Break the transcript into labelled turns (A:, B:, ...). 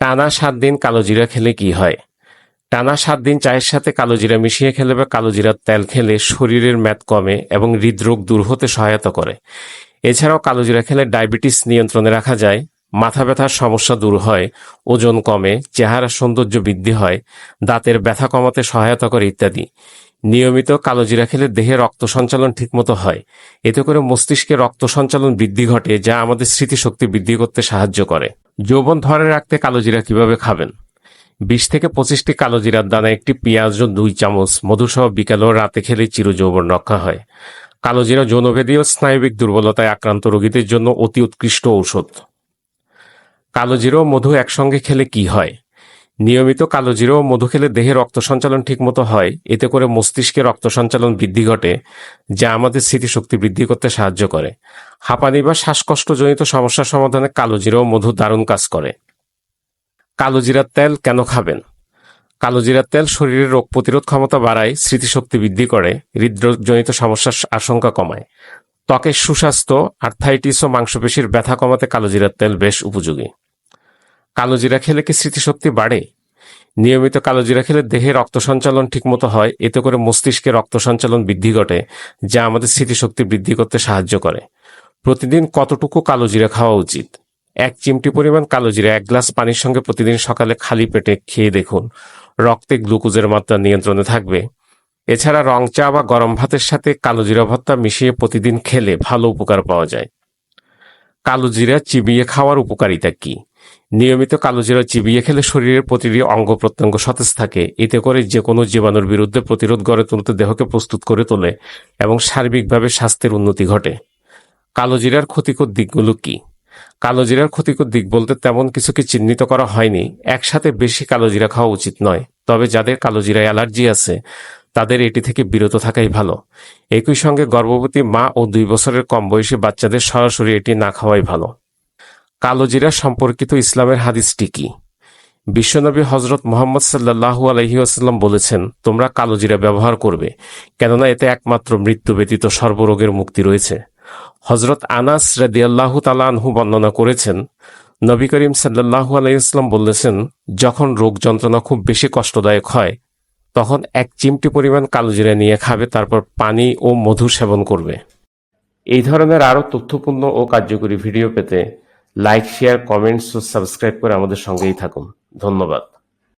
A: টানা সাত দিন কালোজিরা খেলে কি হয়? টানা সাত দিন চায়ের সাথে কালোজিরা মিশিয়ে খেলে বা কালোজিরার তেল খেলে শরীরের ম্যাদ কমে এবং হৃদরোগ দূর হতে সহায়তা করে। এছাড়াও কালোজিরা খেলে ডায়াবেটিস নিয়ন্ত্রণে রাখা যায়, মাথা ব্যথার সমস্যা দূর হয়, ওজন কমে চেহারা সৌন্দর্য বৃদ্ধি হয়, দাঁতের ব্যথা কমাতে সহায়তা করে ইত্যাদি। নিয়মিত কালোজিরা খেলে দেহে রক্ত সঞ্চালন ঠিকমতো হয়। এতে করে মস্তিষ্কে রক্ত সঞ্চালন বৃদ্ধি ঘটে, যা আমাদের স্মৃতিশক্তি বৃদ্ধি করতে সাহায্য করে। যৌবন ধরে রাখতে কালোজিরা কীভাবে খাবেন? বিশ থেকে পঁচিশটি কালোজিরার দানা, একটি পেঁয়াজ ও দুই চামচ, মধুসহ বিকেল ও রাতে খেলে চির যৌবন রক্ষা হয়। কালোজিরা যৌনভেদী ও স্নায়ুবিক দুর্বলতায় আক্রান্ত রোগীদের জন্য অতি উৎকৃষ্ট ঔষধ। কালোজিরা মধু একসঙ্গে খেলে কি হয়? নিয়মিত কালোজিরা ও মধু খেলে দেহে রক্ত সঞ্চালন ঠিকমতো হয়। এতে করে মস্তিষ্কে রক্ত সঞ্চালন বৃদ্ধি ঘটে, যা আমাদের স্মৃতিশক্তি বৃদ্ধি করতে সাহায্য করে। হাঁপানি বা শ্বাসকষ্টজনিত সমস্যার সমাধানে কালোজিরা ও মধু দারুণ কাজ করে। কালোজিরার তেল কেন খাবেন? কালোজিরার তেল শরীরের রোগ প্রতিরোধ ক্ষমতা বাড়ায়, স্মৃতিশক্তি বৃদ্ধি করে, হৃদরোগজনিত সমস্যার আশঙ্কা কমায়। ত্বকের সুস্বাস্থ্য, আর্থাইটিস ও মাংসপেশির ব্যথা কমাতে কালো জিরার তেল বেশ উপযোগী। কালোজিরা খেলে কি স্মৃতিশক্তি বাড়ে? নিয়মিত কালোজিরা খেলে দেহে রক্ত সঞ্চালন ঠিকমতো হয়, এতে করে মস্তিষ্কে রক্ত সঞ্চালন বৃদ্ধি ঘটে, যা আমাদের স্মৃতিশক্তি বৃদ্ধি করতে সাহায্য করে। প্রতিদিন কতটুকু কালোজিরা খাওয়া উচিত? এক চিমটি পরিমাণ কালোজিরা এক গ্লাস পানির সঙ্গে প্রতিদিন সকালে খালি পেটে খেয়ে দেখুন। রক্তে গ্লুকোজের মাত্রা নিয়ন্ত্রণে থাকবে। এছাড়া রং চা বা গরম ভাতের সাথে কালোজিরা ভর্তা মিশিয়ে প্রতিদিন খেলে ভালো উপকার পাওয়া যায়। কালোজিরা চিবিয়ে খাওয়ার উপকারিতা কি? নিয়মিত কালোজিরা চিবিয়ে খেলে শরীরের প্রতিটি অঙ্গ প্রত্যঙ্গ সতেজ থাকে। এতে করে যে কোনো জীবাণুর বিরুদ্ধে প্রতিরোধ গড়ে তুলতে দেহকে প্রস্তুত করে তোলে এবং সার্বিকভাবে স্বাস্থ্যের উন্নতি ঘটে। কালোজিরার ক্ষতিকর দিকগুলো কি? কালোজিরার ক্ষতিকর দিক বলতে তেমন কিছুকে চিহ্নিত করা হয়নি। একসাথে বেশি কালোজিরা খাওয়া উচিত নয়। তবে যাদের কালোজিরা অ্যালার্জি আছে, তাদের এটি থেকে বিরত থাকাই ভালো। একই সঙ্গে গর্ভবতী মা ও দুই বছরের কম বয়সী বাচ্চাদের সরাসরি এটি না খাওয়াই ভালো। কালোজিরা সম্পর্কিত ইসলামের হাদিসটি কি? বিশ্বনবী হজরত মোহাম্মদ সাল্লাহু আলহিউসাল্লাম বলেছেন, তোমরা কালোজিরা ব্যবহার করবে, কেননা এতে একমাত্র মৃত্যু ব্যতীত সর্বরোগের মুক্তি রয়েছে। হজরত আনাস রাদিয়াল্লাহু তালানহু বর্ণনা করেছেন, নবী করিম সাল্লাহু আলাইসলাম বলেছেন, যখন রোগ যন্ত্রণা খুব বেশি কষ্টদায়ক হয়, তখন এক চিমটি পরিমাণ কালোজিরা নিয়ে খাবে, তারপর পানি ও মধু সেবন করবে। এই ধরনের আরও তথ্যপূর্ণ ও কার্যকরী ভিডিও পেতে লাইক শেয়ার কমেন্টস ও সাবস্ক্রাইব করে আমাদের সঙ্গেই থাকুন। ধন্যবাদ।